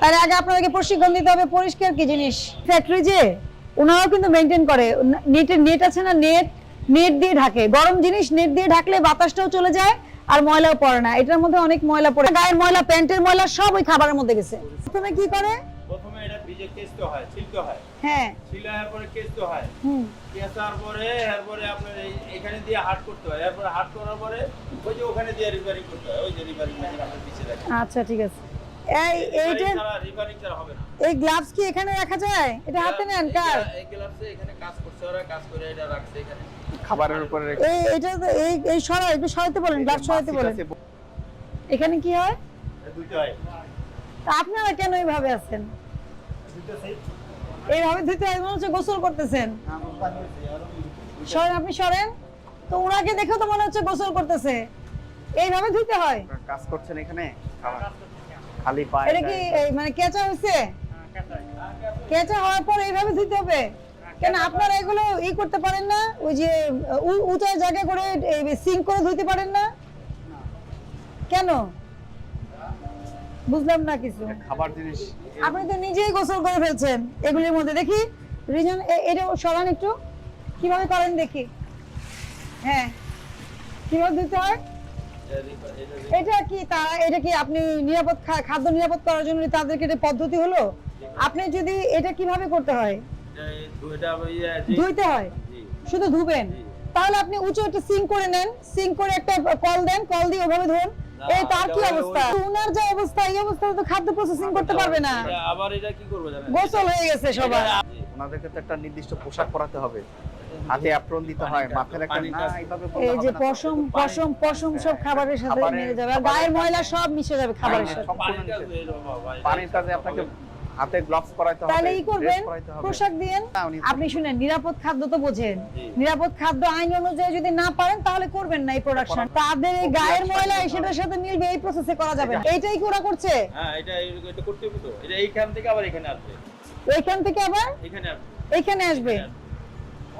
তার আগে আপনাদেরকে প্রশিক্ষণ দিতে হবে পরিষ্কার কি জিনিস? ফ্যাক্টরি যে ওনারাও কিন্তু মেনটেন করে। নেটের নেট আছে না নেট নেট দিয়ে ঢাকে। গরম জিনিস নেট দিয়ে ঢাকলে বাতাসটাও চলে যায় আর ময়লাও পড়ে না। এটার মধ্যে অনেক ময়লা পড়ে। গায়ের ময়লা প্যান্টের ময়লা সব ওই খাবারের মধ্যে গেছে। প্রথমে কি করে? প্রথমে এটা হয় ছিলতে হয়। হ্যাঁ। ছিলে এরপরে কেচতে হয়। হুম। কেচার পরে এরপরে আপনার এখানে দিয়ে হাট করতে হয়। এরপরে হাট করার পরে ওই যে ওখানে দিয়ে রিপেয়ারিং করতে হয় ওই যে রিপেয়ারিং মেশিন আপনার রাখে। আচ্ছা ঠিক আছে। এই এইটা রিপেয়ারিং ছাড়া হবে না। এই গ্লাভস কি এখানে রাখা যায়? এটা হাতে নেন কার? এই গ্লাভসে এখানে কাজ করছে ওরা কাজ করে এটা রাখছে এখানে। খাবারের উপরে রেখে এই এটা তো এই এই সরা একটু সরাতে বলেন গ্লাভস সরাতে বলেন। এখানে কি হয়? দুটো হয়। তা আপনারা কেন এইভাবে আছেন? এইভাবে ধুতে হয় মনে হচ্ছে গোসল করতেছেন। সরেন আপনি সরেন। তো ওনাকে দেখেও তো মনে হচ্ছে গোসল করতেছে। এইভাবে ধুতে হয়। কাজ করছেন এখানে? খাবার খালি পায়ে এটা কি মানে কেঁচা হয়েছে? কেঁচা হওয়ার পর এইভাবে ধুতে হবে? কেন আপনারা এগুলো ই করতে পারেন না? ওই যে উঁচা জায়গা করে সিঙ্ক করে ধুতে পারেন না? কেন? বুঝলাম না কিছু। খাবার জিনিস। আপনি তো নিজেই গোসল করে ফেলছেন এগুলির মধ্যে। দেখি রিজন এটা সরান একটু। কীভাবে করেন দেখি? হ্যাঁ। কীভাবে দিতে হয়? এটা কি তারা এটা কি আপনি নিরাপদ খাদ্য নিরাপদ করার জন্য তাদেরকে এটা পদ্ধতি হলো? আপনি যদি এটা কীভাবে করতে হয়? ধুইতে হয়? শুধু ধুবেন? তাহলে আপনি উঁচু একটা সিঙ্ক করে নেন সিঙ্ক করে একটা কল দেন কল দিয়ে ওভাবে ধরুন। এই তার কি অবস্থা? উনার যে অবস্থা এই অবস্থায় তো খাদ্য প্রসেসিং করতে পারবে না। আবার এটা কি করব জানেন? গোসল হয়ে গেছে সবার। ওনাদেরকে তো একটা নির্দিষ্ট পোশাক পরাতে হবে। হাতে অ্যাপ্রন দিতে হয় মাথায় একটা না এইভাবে এই যে পশম পশম পশম সব খাবারের সাথে মিলে যাবে। গায়ের ময়লা সব মিশে যাবে খাবারের সাথে। পানির কাজে আপনাকে হাতে গ্লাভস পরাইতে হবে তাহলে ই করবেন। পোশাক দিয়েন। আপনি শুনেন নিরাপদ খাদ্য তো বোঝেন। নিরাপদ খাদ্য আইন অনুযায়ী যদি না পারেন তাহলে করবেন না এই প্রোডাকশন তাদের এই গায়ের ময়লা সেটার সাথে মিলবে এই প্রসেসে করা যাবে না। এইটাই কি ওরা করছে। হ্যাঁ এটা এটা করতে হবে তো। এটা এইখান থেকে আবার এখানে আসবে। ওইখান থেকে আবার? এখানে আসবে। এইখানে আসবে।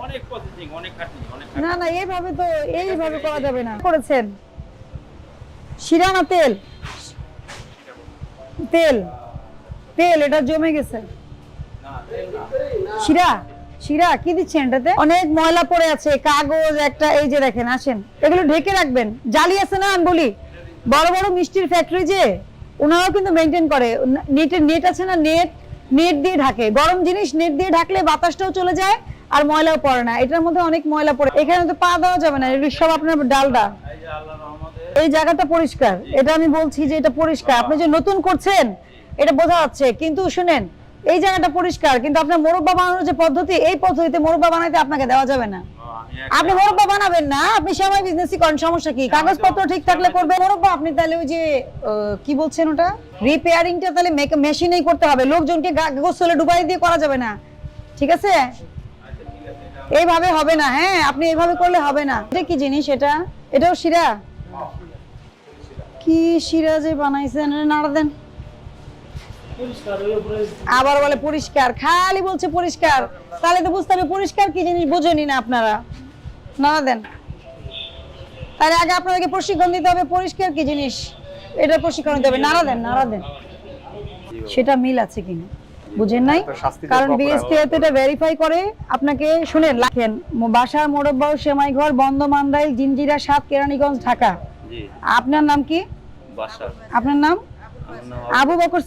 অনেক প্রসেসিং অনেক খাটনি অনেক না না এইভাবে তো এইভাবে করা যাবে না। করেছেন। শিরা না তেল। তেল। তেল এটা জমে গেছে। শিরা শিরা কি দিচ্ছেন এটাতে? অনেক ময়লা পড়ে আছে কাগজ একটা এই যে দেখেন আসেন। এগুলো ঢেকে রাখবেন। জালি আছে না আমি বলি। বড় বড় মিষ্টির ফ্যাক্টরি যে ওনারাও কিন্তু মেনটেন করে। নেটের নেট আছে না নেট নেট দিয়ে ঢাকে। গরম জিনিস নেট দিয়ে ঢাকলে বাতাসটাও চলে যায় আর ময়লাও পড়ে না। এটার মধ্যে অনেক ময়লা পড়ে। এখানে তো পা দেওয়া যাবে না, এগুলো সব আপনার ডালডা। এই জায়গাটা পরিষ্কার। এটা আমি বলছি যে এটা পরিষ্কার। আপনি যে নতুন করছেন, এটা বোঝা যাচ্ছে। কিন্তু শুনেন, এই জায়গাটা পরিষ্কার, কিন্তু আপনার মোরব্বা বানানোর যে পদ্ধতি, এই পদ্ধতিতে মোরব্বা বানাইতে আপনাকে দেওয়া যাবে না। আপনি মোরব্বা বানাবেন না, আপনি সময় বিজনেসই করেন, সমস্যা কি? কাগজপত্র ঠিক থাকলে করবে মোরব্বা, আপনি তাহলে ওই যে কি বলছেন ওটা? রিপেয়ারিংটা তাহলে মেশিনেই করতে হবে। লোকজনকে গোসলে ডুবাই দিয়ে করা যাবে না। ঠিক আছে? এইভাবে হবে না হ্যাঁ আপনি এইভাবে করলে হবে না। এটা কি জিনিস এটা? এটাও শিরা? কি শিরা যে বানাইছেন নাড়া দেন। আবার বলে পরিষ্কার, খালি বলছে পরিষ্কার। তাহলে তো বুঝতে হবে পরিষ্কার কি জিনিস, বোঝেনি না আপনারা। নাড়া দেন। তাহলে আগে আপনাদেরকে প্রশিক্ষণ দিতে হবে পরিষ্কার কি জিনিস। এটা প্রশিক্ষণ দিতে হবে। নাড়া দেন নাড়া দেন। সেটা মিল আছে কিনা? বুঝেন নাই? কারণ proper বিএসটি এটা ভেরিফাই করে। আপনাকে শুনেন লাখেন বাসার মোরব্বাও সেমাই ঘর বন্ধ মান্দাইল জিনজিরা সাত কেরানীগঞ্জ ঢাকা। আপনার নাম কি? আপনার নাম? আবু বকর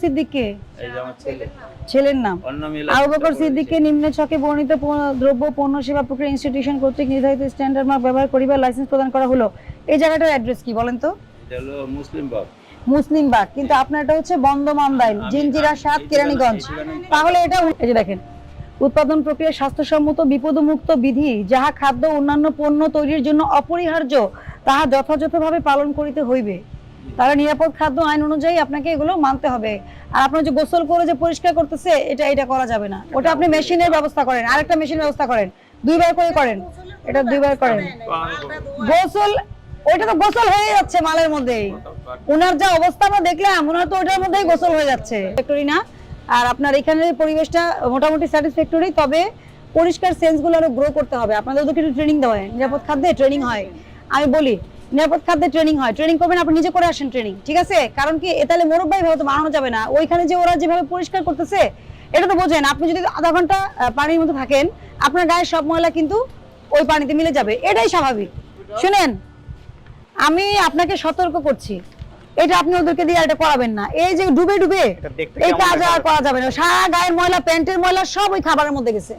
আমার ছেলে। ছেলের নাম? আবু বকর সিদ্দিককে নিম্ন ছকে বর্ণিত দ্রব্য পণ্য সেবা প্রক্রিয়া ইনস্টিটিউশন কর্তৃক নির্ধারিত স্ট্যান্ডার্ড মার্ক ব্যবহার করিবার লাইসেন্স প্রদান করা হলো। এই জায়গাটার অ্যাড্রেস কি বলেন তো? এটা হলো মুসলিম বাগ মুসলিম বাগ কিন্তু আপনারটা হচ্ছে বন্দমান্দাইল আমি- জিনজিরা সাত কেরানীগঞ্জ। তাহলে এটা এই যে দেখেন উৎপাদন প্রক্রিয়া স্বাস্থ্যসম্মত বিপদমুক্ত বিধি যাহা খাদ্য অন্যান্য পণ্য তৈরির জন্য অপরিহার্য তাহা যথাযথভাবে পালন করিতে হইবে। তাহলে নিরাপদ খাদ্য আইন অনুযায়ী আপনাকে এগুলো মানতে হবে। আর আপনার যে গোসল করে যে পরিষ্কার করতেছে এটা এটা করা যাবে না। ওটা আপনি মেশিনের ব্যবস্থা করেন আরেকটা মেশিন ব্যবস্থা করেন। দুইবার করে করেন। এটা দুইবার করেন। গোসল ওইটা তো গোসল হয়ে যাচ্ছে মালের মধ্যেই। ওনার যা অবস্থা আমরা দেখলাম ওনার তো ওটার মধ্যেই গোসল হয়ে যাচ্ছে। ফ্যাক্টরি না? আর আপনার এখানের পরিবেশটা মোটামুটি স্যাটিসফ্যাক্টরি তবে পরিষ্কার সেন্সগুলো আরও গ্রো করতে হবে। আপনাদের তো কিছু ট্রেনিং দেওয়া হয়। নিরাপদ খাদ্যে ট্রেনিং হয়। আমি বলি, নিরাপদ খাদ্যে ট্রেনিং হয়। ট্রেনিং করবেন, আপনি নিজে করে আসেন ট্রেনিং ঠিক আছে? কারণ কি তাহলে মোরব্বাই ভাবে তো বানানো যাবে না। ওইখানে যে ওরা যেভাবে পরিষ্কার করতেছে, এটা তো বোঝেন, আপনি যদি আধা ঘণ্টা পানির মধ্যে থাকেন, আপনার গায়ের সব ময়লা কিন্তু ওই পানিতে মিলে যাবে। এটাই স্বাভাবিক। শুনেন আমি আপনাকে সতর্ক করছি। এটা আপনি ওদেরকে দিয়ে এটা করাবেন না। এই যে ডুবে ডুবে এই কাজ আর করা যাবে না। সারা গায়ের ময়লা প্যান্টের ময়লা সব ওই খাবারের মধ্যে গেছে।